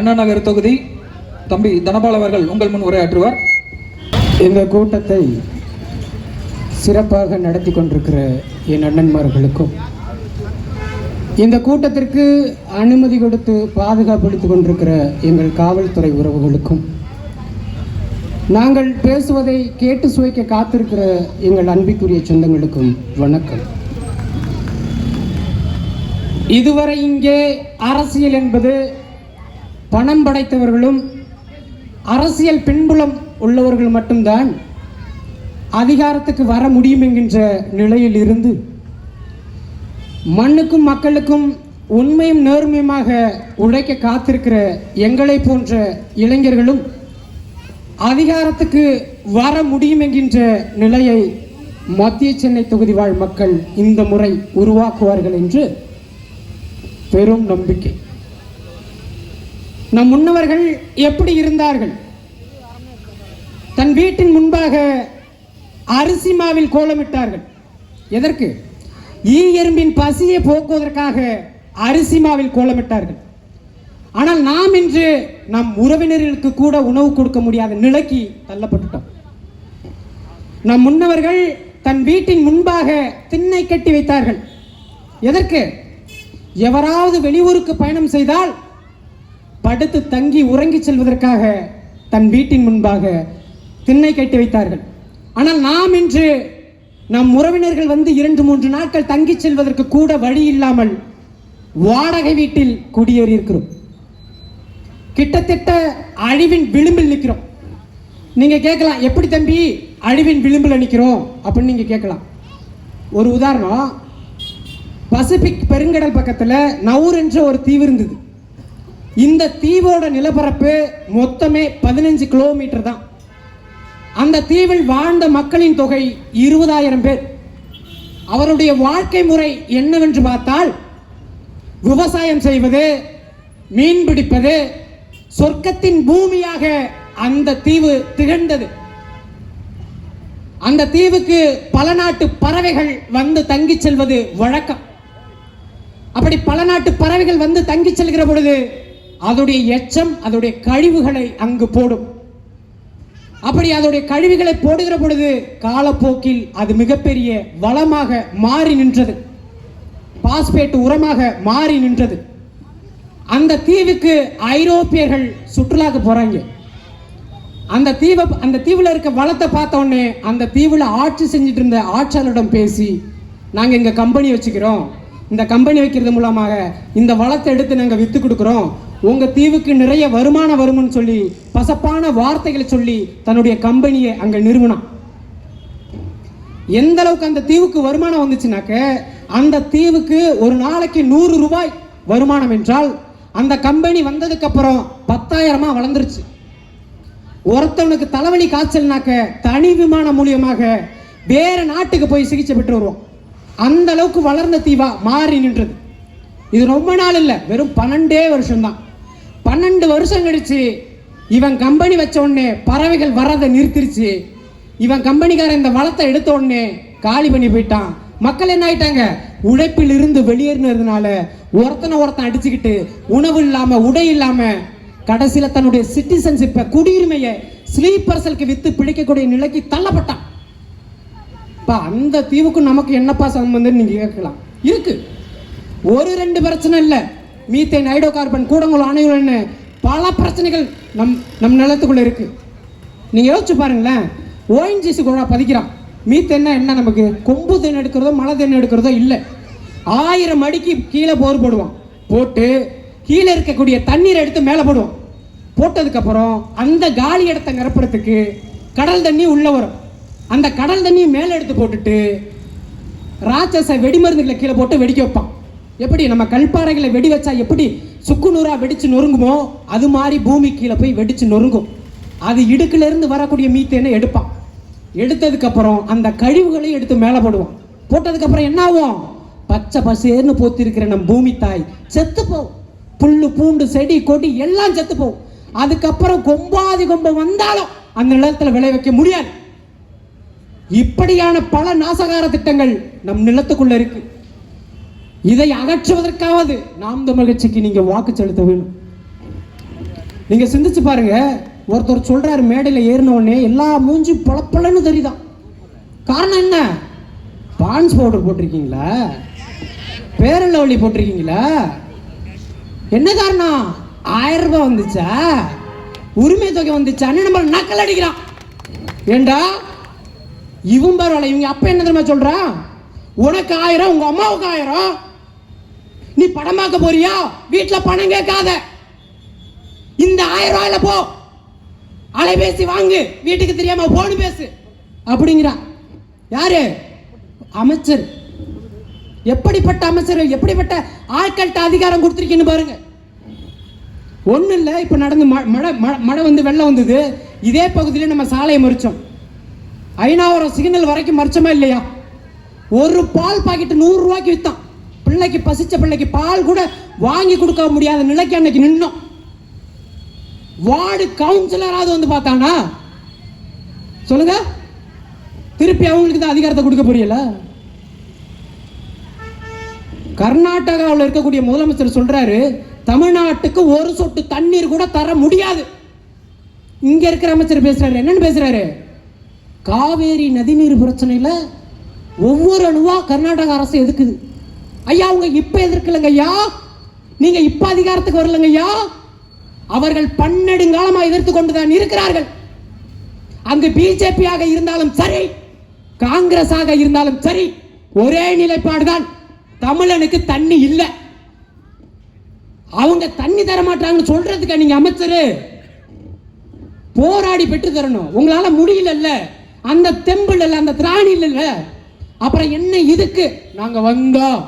அண்ணா நகர் தொகுதி தம்பி தனபால் அவர்கள் உங்கள் முன் உரையாற்றுவார். இந்த கூட்டத்தை சிறப்பாக நடத்தி கொண்டிருக்கிற என் அண்ணன்மார்களுக்கும் இந்த கூட்டத்திற்கு அனுமதி கொடுத்து பாதுகாப்பளித்துக் கொண்டிருக்கிற எங்கள் காவல்துறை உறவுகளுக்கும் நாங்கள் பேசுவதை கேட்டு சுவைக்க காத்திருக்கிற எங்கள் அன்பிற்குரிய சொந்தங்களுக்கும் வணக்கம். இதுவரை இங்கே அரசியல் என்பது பணம் படைத்தவர்களும் அரசியல் பின்புலம் உள்ளவர்கள் மட்டும்தான் அதிகாரத்துக்கு வர முடியும் என்கின்ற நிலையில் இருந்து மண்ணுக்கும் மக்களுக்கும் உண்மையும் நேர்மையுமாக உழைக்க காத்திருக்கிற எங்களை போன்ற இளைஞர்களும் அதிகாரத்துக்கு வர முடியும் என்கின்ற நிலையை மத்திய சென்னை தொகுதி வாழ் மக்கள் இந்த முறை உருவாக்குவார்கள் என்று பெரும் நம்பிக்கை. நம் முன்னவர்கள் எப்படி இருந்தார்கள்? தன் வீட்டின் முன்பாக அரிசி மாவில் கோலமிட்டார்கள். எதற்கு? ஈ எறும்பின் பசியை போக்குவதற்காக அரிசி மாவில் கோலமிட்டார்கள். ஆனால் நாம் இன்று நம் உறவினர்களுக்கு கூட உணவு கொடுக்க முடியாத நிலைக்கு தள்ளப்பட்டுட்டோம். நம் முன்னவர்கள் தன் வீட்டின் முன்பாக திண்ணை கட்டி வைத்தார்கள். எதற்கு? எவராவது வெளியூருக்கு பயணம் செய்தால் படுத்து தங்கி உறங்கி செல்வதற்காக தன் வீட்டின் முன்பாக திண்ணை கட்டி வைத்தார்கள். ஆனால் நாம் இன்று நம் உறவினர்கள் வந்து இரண்டு மூன்று நாட்கள் தங்கி செல்வதற்கு கூட வழி இல்லாமல் வாடகை வீட்டில் குடியேறி இருக்கிறோம். கிட்டத்தட்ட அழிவின் விளிம்பில் நிற்கிறோம். நீங்க கேட்கலாம் எப்படி தம்பி அழிவின் விளிம்பில் நிற்கிறோம்? அப்படின்னு நீங்க கேட்கலாம். ஒரு உதாரணம் பசிபிக் பெருங்கடல் பக்கத்தில் நவுர் என்ற ஒரு தீவு இருந்தது. இந்த தீவோட நிலப்பரப்பு மொத்தமே பதினஞ்சு கிலோமீட்டர் தான். அந்த தீவில் வாழ்ந்த மக்களின் தொகை இருபதாயிரம் பேர். அவருடைய வாழ்க்கை முறை என்னவென்று பார்த்தால் விவசாயம் செய்வது மீன் பிடிப்பது சொர்க்கத்தின் பூமியாக அந்த தீவு திகழ்ந்தது. அந்த தீவுக்கு பல நாட்டு பறவைகள் வந்து தங்கி செல்வது வழக்கம். அப்படி பல நாட்டு பறவைகள் வந்து தங்கி செல்கிற பொழுது அதோடைய எச்சம் அதோடைய கழிவுகளை அங்கு போடும். அப்படி அதோடைய கழிவுகளை போடுகிற பொழுது காலப்போக்கில் அது மிகப்பெரிய வளமாக மாறி நின்றது. பாஸ்பேட் உரமாக மாறி நின்றது. அந்த தீவுக்கு ஐரோப்பியர்கள் சுற்றுலாக்கு போறாங்க. அந்த தீவை அந்த தீவில் இருக்க வளத்தை பார்த்த உடனே அந்த தீவில் ஆட்சி செஞ்சுட்டு இருந்த ஆட்சியாளரிடம் பேசி நாங்கள் இங்கே கம்பெனி வச்சுக்கிறோம். இந்த கம்பெனி வைக்கிறது மூலமாக இந்த வளத்தை எடுத்து நாங்கள் விற்று கொடுக்குறோம். உங்கள் தீவுக்கு நிறைய வருமானம் வரும்னு சொல்லி பசப்பான வார்த்தைகளை சொல்லி தன்னுடைய கம்பெனியை அங்கே நிறுவனான் எந்த அளவுக்கு அந்த தீவுக்கு வருமானம் வந்துச்சுனாக்க அந்த தீவுக்கு ஒரு நாளைக்கு நூறு ரூபாய் வருமானம் என்றால் அந்த கம்பெனி வந்ததுக்கு அப்புறம் பத்தாயிரமா வளர்ந்துருச்சு. ஒருத்தவனுக்கு தலைவலி காய்ச்சல்னாக்க தனி விமானம் மூலியமாக வேற நாட்டுக்கு போய் சிகிச்சை பெற்று வருவோம். அந்த அளவுக்கு வளர்ந்த தீவா மாறி நின்றது. இது ரொம்ப நாள் இல்லை வெறும் பன்னெண்டே வருஷம்தான். பன்னெண்டு வருஷம் கழிச்சு இவன் கம்பெனி வச்ச உடனே பறவைகள் வர்றதை நிறுத்திருச்சு. இவன் கம்பெனிக்காரன் இந்த வளத்தை எடுத்த உடனே காலி பண்ணி போயிட்டான். மக்கள் என்ன ஆயிட்டாங்க? உழைப்பில் இருந்து வெளியேறினதுனால ஒருத்தனை ஒருத்தன் அடிச்சுக்கிட்டு உணவு இல்லாம உடை இல்லாம கடைசியில தன்னுடைய சிட்டிசன்ஷிப்பை குடியுரிமையை ஸ்லீப்பர் செல்க்கு வித்து பிடிக்கக்கூடிய நிலைக்கு தள்ளப்பட்டான். பா அந்த தீவுக்கும் நமக்கு என்னப்பா சம்பந்தம் நீங்க கேட்கலாம். இருக்கு. ஒரு ரெண்டு பிரச்சனை இல்லை. மீத்தேன் ஹைட்ரோ கார்பன் கூடங்குளம் அணையுள்னு பல பிரச்சனைகள் நம் நம் நிலத்துக்குள்ளே இருக்குது நீங்கள் யோசிச்சு பாருங்களேன். ஓஎன்ஜிசி கூட பதிக்கிறான். மீத்தேன்னா என்ன நமக்கு? கொம்பு தென் எடுக்கிறதோ மழை தென் எடுக்கிறதோ இல்லை. ஆயிரம் அடிக்கு கீழே போர் போடுவான். போட்டு கீழே இருக்கக்கூடிய தண்ணீரை எடுத்து மேலே போடுவான். போட்டதுக்கப்புறம் அந்த காலி இடத்தை நிரப்புறதுக்கு கடல் தண்ணி உள்ளே வரும். அந்த கடல் தண்ணியை மேலே எடுத்து போட்டுட்டு ராட்சச வெடிமருந்துகளை கீழே போட்டு வெடிக்க வைப்பான். எப்படி நம்ம கல்பாறைகளை வெடி வச்சா எப்படி சுக்குநூறாக வெடிச்சு நொறுங்குமோ அது மாதிரி பூமி கீழே போய் வெடிச்சு நொறுங்கும். அது இடுக்குல இருந்து வரக்கூடிய மீத்தேனை எடுப்பான். எடுத்ததுக்கப்புறம் அந்த கழிவுகளையும் எடுத்து மேலே போடுவான். போட்டதுக்கப்புறம் என்ன ஆகும் பச்சை பசேர்னு போத்திருக்கிற நம் நம்ம பூமி தாய் செத்து போகும். புல்லு பூண்டு செடி கொடி எல்லாம் செத்துப்போம் அதுக்கப்புறம் கொம்பாதி கொம்பம் வந்தாலும் அந்த நிலத்தில் விளைவிக்க முடியாது. இப்படியான பல நாசகார திட்டங்கள் நம் நிலத்துக்குள்ள இருக்கு. இதை அகற்றுவதற்காவது நாம் தமிழ் கட்சிக்கு நீங்க வாக்கு செலுத்த வேணும் நீங்க சிந்திச்சு பாருங்க ஒருத்தர் சொல்றாரு மேடையில் ஏறின உடனே எல்லா மூஞ்சி பொழப்பலன்னு தெரியுதான் காரணம் என்ன? பான்ஸ் பவுடர் போட்டிருக்கீங்களா? பேரலவழி போட்டிருக்கீங்களா? என்ன காரணம்? ஆயிரம் ரூபாய் வந்துச்சா? உரிமை தொகை வந்துச்சான்னு நம்ம நக்கல் அடிக்கிறான். ஏண்டா? இவன் பரவாயில்ல இவங்க அப்ப என்ன தெரியுமா சொல்றான்? உனக்கு ஆயிரம் உங்க அம்மாவுக்கு ஆயிரம். படமாக்க போறியா? வீட்டில் பணம் கேட்காத. இந்த ஆயிரம் ரூபாயில போ. அலைபேசி வாங்கு. வீட்டுக்கு தெரியாம போன் பேசு. அப்படிங்கிறா. யாரு? அமைச்சர். எப்படிப்பட்ட அமைச்சர்? எப்படிப்பட்ட ஆட்கள்கிட்ட அதிகாரம் கொடுத்துருக்கீன்னு பாருங்க. ஒன்றும் இல்லை இப்போ நடந்து ம- மழை மழை- மழை வந்து வெள்ளம் வந்தது. இதே பகுதியில் நம்ம சாலையை மறிச்சோம். ஐநாவரம் சிக்னல் வரைக்கும் மறிச்சோமா இல்லையா? ஒரு பால் பாக்கெட் நூறுரூவாய்க்கு விற்றான் பிள்ளைக்கு பசிச்ச பிள்ளைக்கு பால் கூட வாங்கி கொடுக்க முடியாத நிலைக்கு அன்னைக்கு நின்னோம். வார்டு கவுன்சிலராவது வந்து பார்த்தானா? சொல்லுங்க. திருப்பி அவங்களுக்கு தான் அதிகாரத்தை கொடுக்க புரியல. கர்நாடகாவில் இருக்கக்கூடிய முதலமைச்சர் சொல்றாரு தமிழ்நாட்டுக்கு ஒரு சொட்டு தண்ணீர் கூட தர முடியாது. இங்க இருக்கிற அமைச்சர் பேசுறாரு. என்னன்னு பேசுறாரு? காவேரி நதிநீர் பிரச்சனையில ஒவ்வொரு அணுவா கர்நாடக அரசு எதுக்குது? ஐயா அவங்க இப்ப எதிர்க்கலங்க ஐயா நீங்க இப்ப அதிகாரத்துக்கு வரலங்க ஐயா அவர்கள் பன்னெடுங்காலமா எதிர்த்து கொண்டுதான் இருக்கிறார்கள். அங்கு பிஜேபியாக இருந்தாலும் சரி காங்கிரஸாக இருந்தாலும் சரி ஒரே நிலைப்பாடுதான். தமிழனுக்கு தண்ணி இல்லை. அவங்க தண்ணி தர மாட்டாங்கன்னு சொல்றதுக்கு நீங்க அமைச்சர். போராடி பெற்று தரணும். உங்களால முடியலல்ல. அந்த தெம்பு இல்ல அந்த திராணி இல்ல. அப்புறம் என்ன இதுக்கு? நாங்க வந்தோம்.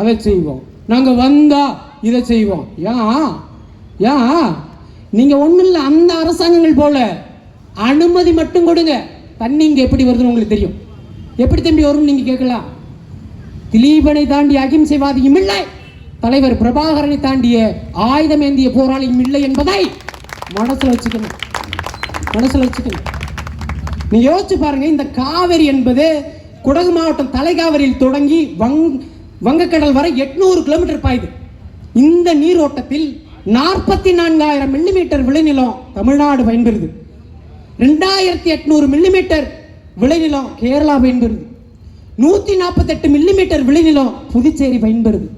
அதை செய்வோம். நாங்கள் வந்தால் இதை செய்வோம். ஏன் ஏன் நீங்கள் ஒன்றும் இல்லை அந்த அரசாங்கங்கள் போல அனுமதி மட்டும் கொடுங்க. தண்ணி இங்கே எப்படி வருதுன்னு உங்களுக்கு தெரியும். எப்படி தம்பி வரும்னு நீங்கள் கேட்கலாம். திலீபனை தாண்டி அகிம்சைவாதியும் இல்லை. தலைவர் பிரபாகரனை தாண்டிய ஆயுதம் ஏந்திய போராளியும் இல்லை என்பதை மனசில் வச்சுக்கணும். மனசில் வச்சுக்கணும். நீ யோசிச்சு பாருங்க இந்த காவிரி என்பது குடகு மாவட்டம் தலைகாவிரியில் தொடங்கி வங் வங்கக்கடல் வரை எட்நூறு கிலோமீட்டர் பாயுது. இந்த நீரோட்டத்தில் நாற்பத்தி நான்காயிரம் மில்லிமீட்டர் விளைநிலம் தமிழ்நாடு பயன்பெறுது. ரெண்டாயிரத்தி எட்நூறு மில்லிமீட்டர் விளைநிலம் கேரளா பயன்பெறுது. நூற்றி நாற்பத்தெட்டு மில்லிமீட்டர் விளைநிலம் புதுச்சேரி பயன்பெறுது.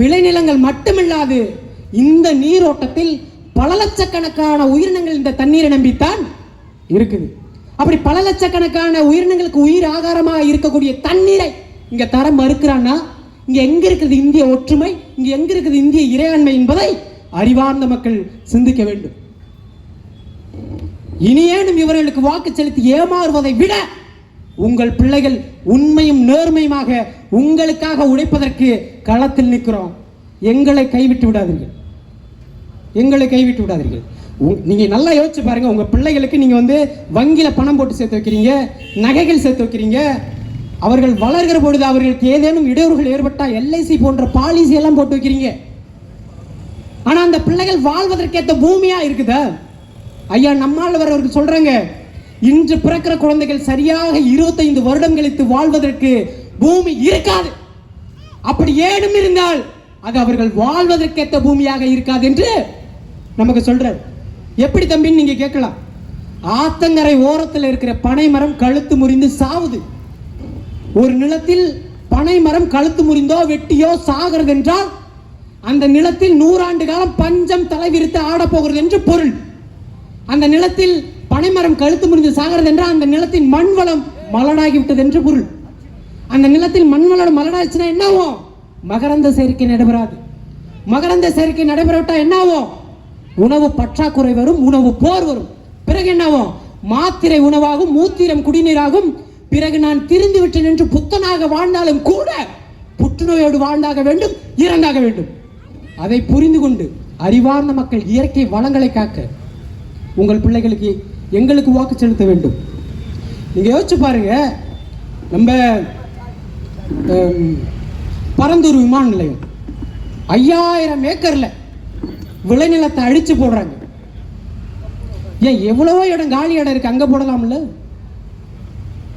விளைநிலங்கள் மட்டுமில்லாது இந்த நீரோட்டத்தில் பல லட்சக்கணக்கான உயிரினங்கள் இந்த தண்ணீரை நம்பித்தான் இருக்குது. அப்படி பல லட்சக்கணக்கான உயிரினங்களுக்கு உயிர் ஆகாரமாக இருக்கக்கூடிய தண்ணீரை இங்க தர மறுக்கிறான்னா இங்க எங்க இருக்குது இந்திய ஒற்றுமை இங்க எங்க இருக்குது இந்திய இறையாண்மை என்பதை அறிவார்ந்த மக்கள் சிந்திக்க வேண்டும். இனியேனும் இவர்களுக்கு வாக்கு செலுத்தி ஏமாறுவதை விட உங்கள் பிள்ளைகள் உண்மையும் நேர்மையுமாக உங்களுக்காக உழைப்பதற்கு களத்தில் நிற்கிறோம். எங்களை கைவிட்டு விடாதீர்கள். எங்களை கைவிட்டு விடாதீர்கள். உங்க- நீங்க நல்லா யோசிச்சு பாருங்க உங்க பிள்ளைகளுக்கு நீங்க வந்து வங்கியில பணம் போட்டு சேர்த்து வைக்கிறீங்க நகைகள் சேர்த்து வைக்கிறீங்க அவர்கள் வளர்கிற பொழுது அவர்களுக்கு ஏதேனும் இடையூறுகள் ஏற்பட்டால் எல்ஐசி போன்ற பாலிசி எல்லாம் போட்டு வைக்கிறீங்க. ஆனா அந்த பிள்ளைகள் வாழ்வதற்கேற்ற பூமியா இருக்குதா. ஐயா நம்மால் வரவருக்கு சொல்றாங்க இன்று பிறக்கிற குழந்தைகள் சரியாக இருபத்தைந்து வருடம் கழித்து வாழ்வதற்கு பூமி இருக்காது. அப்படி ஏனும் இருந்தால் அது அவர்கள் வாழ்வதற்கேற்ற பூமியாக இருக்காது என்று நமக்கு சொல்றார். எப்படி தம்பின்னு நீங்க கேட்கலாம். ஆத்தங்கரை ஓரத்தில் இருக்கிற பனை மரம் கழுத்து முறிந்து சாவுது. ஒரு நிலத்தில் பனை மரம் கழுத்து முறிந்தோ வெட்டியோ சாகிறது என்றால் அந்த நிலத்தில் நூறாண்டு காலம் பஞ்சம் தலைவிரித்து ஆடப்போகிறது என்று பொருள். அந்த நிலத்தில் பனைமரம் கழுத்து முறிந்து சாகிறது என்றால் அந்த நிலத்தின் மண் வளம் மலடாகிவிட்டது என்று பொருள். அந்த நிலத்தில் மண் வளம் மலடாச்சுன்னா என்ன ஆகும் மகரந்த சேர்க்கை நடைபெறாது. மகரந்த சேர்க்கை நடைபெறவிட்டா என்ன ஆகும் உணவு பற்றாக்குறை வரும் உணவு போர் வரும். பிறகு என்ன ஆகும் மாத்திரை உணவாகும் மூத்திரம் குடிநீராகும் பிறகு நான் திரிந்து விட்டேன் என்று புத்தனாக வாழ்ந்தாலும் கூட புற்றுநோயோடு வாழ்ந்தாக வேண்டும் இறந்தாக வேண்டும். அதை புரிந்து கொண்டு அறிவார்ந்த மக்கள் இயற்கை வளங்களை காக்க உங்கள் பிள்ளைகளுக்கு எங்களுக்கு வாக்கு செலுத்த வேண்டும். நீங்க யோசிச்சு பாருங்க நம்ம பரந்தூர் விமான நிலையம். ஐயாயிரம் ஏக்கர்ல விளைநிலத்தை அழிச்சு போடுறாங்க. ஏன் எவ்வளவோ இடம் காலி இடம் இருக்கு அங்க போடலாம்ல?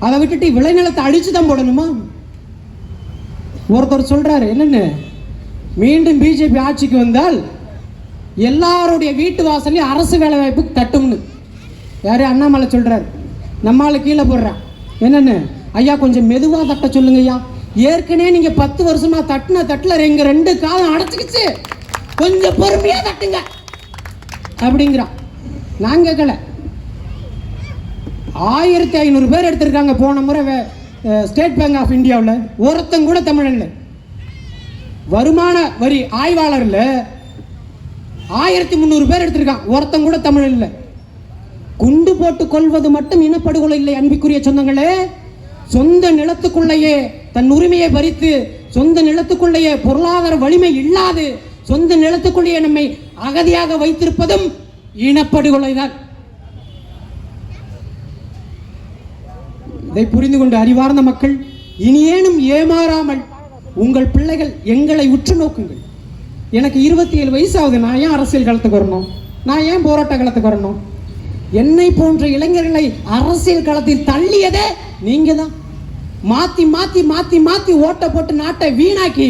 அதை விட்டுட்டு விளைநிலத்தை அடிச்சு தான் போடணுமா? ஒருத்தர் சொல்றாரு என்னன்னு? மீண்டும் பிஜேபி ஆட்சிக்கு வந்தால் எல்லாருடைய வீட்டு வாசல்லையும் அரசு வேலை வாய்ப்புக்கு தட்டும்னு. யாரு அண்ணாமலை சொல்றாரு. நம்மால கீழே போடுறான். என்னன்னு? ஐயா கொஞ்சம் மெதுவாக தட்ட சொல்லுங்க ஐயா. ஏற்கனவே நீங்க பத்து வருஷமா தட்டுன தட்டுல எங்க ரெண்டு காலம் அடைச்சிக்கிச்சு. கொஞ்சம் பொறுமையா தட்டுங்க. அப்படிங்கிறான். நான் கேட்கல. ஆயிரத்தி ஐநூறு பேர் எடுத்திருக்காங்க. போன முறை ஸ்டேட் பேங்க் ஆஃப் இந்தியாவில் ஒருத்தங்க கூட தமிழன் இல்லை வருமான வரி ஆய்வாளரில் ஆயிரத்தி முந்நூறு பேர் எடுத்திருக்கான் ஒருத்தங்க கூட தமிழ் இல்லை குண்டு போட்டு கொள்வது மட்டும் இனப்படுகொலை இல்லை அன்பிக்குரிய சொந்தங்களே. சொந்த நிலத்துக்குள்ளேயே தன் உரிமையை பறித்து சொந்த நிலத்துக்குள்ளேயே பொருளாதார வலிமை இல்லாது சொந்த நிலத்துக்குள்ளேயே நம்மை அகதியாக வைத்திருப்பதும் இனப்படுகொலை தான் இதை புரிந்து கொண்டு அறிவார்ந்த மக்கள் இனியேனும் ஏமாறாமல் உங்கள் பிள்ளைகள் எங்களை உற்று நோக்குங்கள். எனக்கு இருபத்தி ஏழு வயசாகுது. நான் ஏன் அரசியல் களத்துக்கு வரணும்? நான் ஏன் போராட்ட களத்துக்கு வரணும்? என்னை போன்ற இளைஞர்களை அரசியல் களத்தில் தள்ளியதே நீங்க தான் மாத்தி மாத்தி மாத்தி மாத்தி ஓட்ட போட்டு நாட்டை வீணாக்கி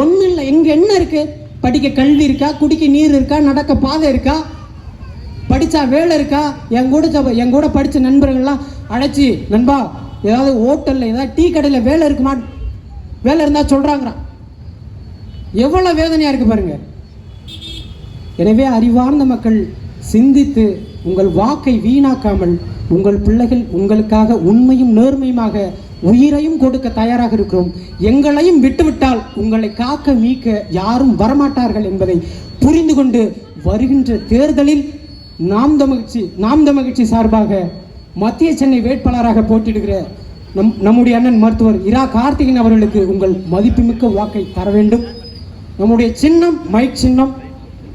ஒன்றும் இல்லை எங்க என்ன இருக்கு? படிக்க கல்வி இருக்கா? குடிக்க நீர் இருக்கா? நடக்க பாதை இருக்கா? படித்தா வேலை இருக்கா? என் கூட என் கூட படித்த நண்பர்கள்லாம் அழைச்சி நண்பா ஏதாவது ஹோட்டலில் ஏதாவது டீ கடையில் வேலை இருக்குமா? வேலை இருந்தால் சொல்கிறாங்கிறான் எவ்வளோ வேதனையாக இருக்கு பாருங்க. எனவே அறிவார்ந்த மக்கள் சிந்தித்து உங்கள் வாக்கை வீணாக்காமல் உங்கள் பிள்ளைகள் உங்களுக்காக உண்மையும் நேர்மையுமாக உயிரையும் கொடுக்க தயாராக இருக்கிறோம். எங்களையும் விட்டுவிட்டால் உங்களை காக்க மீக்க யாரும் வரமாட்டார்கள் என்பதை புரிந்து கொண்டு வருகின்ற தேர்தலில் நாம் தமிழ்ச்சி நாம் தமிழ்ச்சி சார்பாக மத்திய சென்னை வேட்பாளராக போட்டியிடுகிற நம் நம்முடைய அண்ணன் மருத்துவர் இரா கார்த்திகன் அவர்களுக்கு உங்கள் மதிப்புமிக்க வாக்கை தர வேண்டும். நம்முடைய சின்னம் மைக் சின்னம்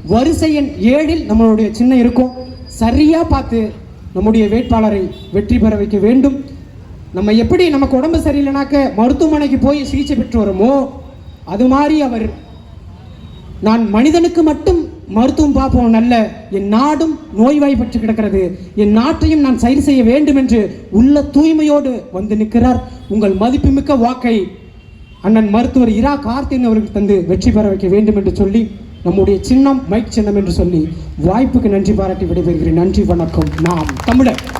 வரிசை எண் ஏழில் நம்மளுடைய சின்னம் இருக்கும். சரியா பார்த்து நம்முடைய வேட்பாளரை வெற்றி பெற வைக்க வேண்டும். நம்ம எப்படி நமக்கு உடம்பு சரியில்லைனாக்க மருத்துவமனைக்கு போய் சிகிச்சை பெற்று வரோமோ? அது மாதிரி அவர் நான் மனிதனுக்கு மட்டும் மருத்துவம் பார்ப்போம். நல்ல என் நாடும் நோய்வாய்ப்பட்டு கிடக்கிறது. என் நாட்டையும் நான் சரி செய்ய வேண்டும் என்று உள்ள தூய்மையோடு வந்து நிற்கிறார். உங்கள் மதிப்புமிக்க வாக்கை அண்ணன் மருத்துவர் இரா கார்த்திகன் அவர்கள் தந்து வெற்றி பெற வைக்க வேண்டும் என்று சொல்லி நம்முடைய சின்னம் மைக் சின்னம் என்று சொல்லி வாய்ப்புக்கு நன்றி பாராட்டி விடைபெறுகிறேன். நன்றி வணக்கம். நாம் தமிழர்.